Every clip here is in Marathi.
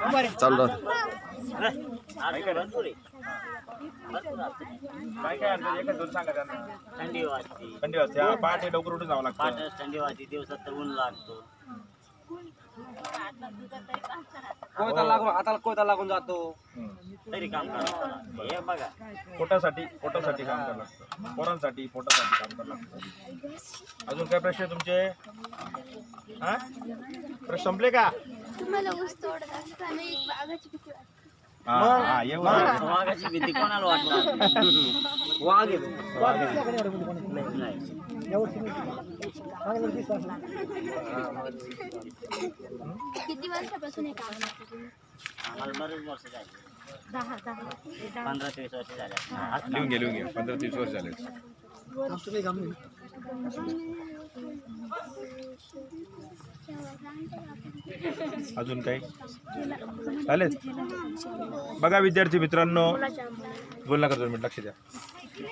चालू काय काय अडचण एकच दोन सांगा त्यांना थंडी वाजते थंडी वाजते हा, पहाटे लवकर उठून जावं लागतं. पाठच थंडी वाजते दिवसात तर ऊन लागतो. कोयता लागून हाताला कोयता लागून जातो. हम्म. तरी काम करावं. हे बघा. पोटासाठी पोटासाठी काम करावं लागतं. पोरांसाठी पोटासाठी काम करावं लागतं. अजून काय प्रश्न आहे तुमचे? हा? प्रश्न संपले का? तुम्हाला ऊस तोडत असताना एक वाघाची भीती वाटते. हा हा ये बघा. वाघाची भीती कोणाला वाटणार? वाघ आहे नाही किती वर्षापासून हे काम करता तुम्ही? आम्हाला बरेच वर्ष झाले. दहा दहा. पंधरा ते वीस वर्ष झाले. असतील. लिहून घे लिहून घे. पंधरा तीस वर्ष झाले. अजून काही? चालेल. बघा विद्यार्थी मित्रांनो बोल नका दोन मिनिट लक्ष द्या.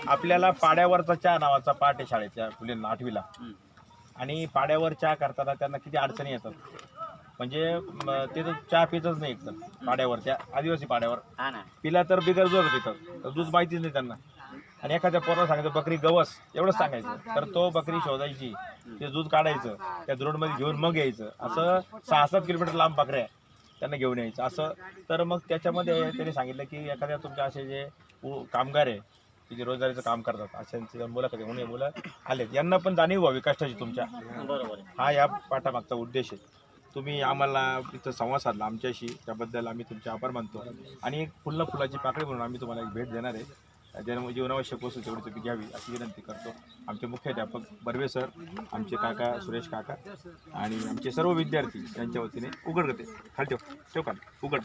आपल्याला पाड्यावरचा चहा नावाचा पाठ आहे शाळेच्या मुलींना आठवीला. आणि पाड्यावर चहा करताना त्यांना किती अडचणी येतात? म्हणजे म, ते तर चहा पितच नाही एकदम पाड्यावर त्या आदिवासी पाड्यावर. पिला तर बिगर जोर पितात तर दूध माहितीच नाही त्यांना. आणि एखाद्या पोराला सांगायचं बकरी गवस एवढंच सांगायचं. तर तो बकरी शोधायची ते दूध काढायचं त्या द्रोडमध्ये घेऊन मग यायचं. असं सहा सात किलोमीटर लांब बकऱ्या. त्यांना घेऊन यायचं. असं तर मग त्याच्यामध्ये त्यांनी सांगितलं की एखाद्या तुमच्या असे जे कामगार आहे की जे रोजगारीचं काम करतात अशांची मुलाखती म्हणून हे मुलं आलेत. यांना पण जाणीव व्हावी कष्टाची तुमच्या. हा या पाठामागचा उद्देश आहे. तुम्ही आम्हाला इथं संवाद साधला आमच्याशी. त्याबद्दल आम्ही तुमचे आभार मानतो. आणि एक फुल्ल फुलाची पाकळी म्हणून आम्ही तुम्हाला एक भेट देणार आहे. ज्यामुळे जीवनावश्यक वस्तू तेवढी तुम्ही घ्यावी अशी विनंती करतो. आमचे मुख्याध्यापक बर्वे सर आमचे काका सुरेश काका आणि आमचे सर्व विद्यार्थी यांच्या वतीने उघड करते खाली ठेव ठेव का उघड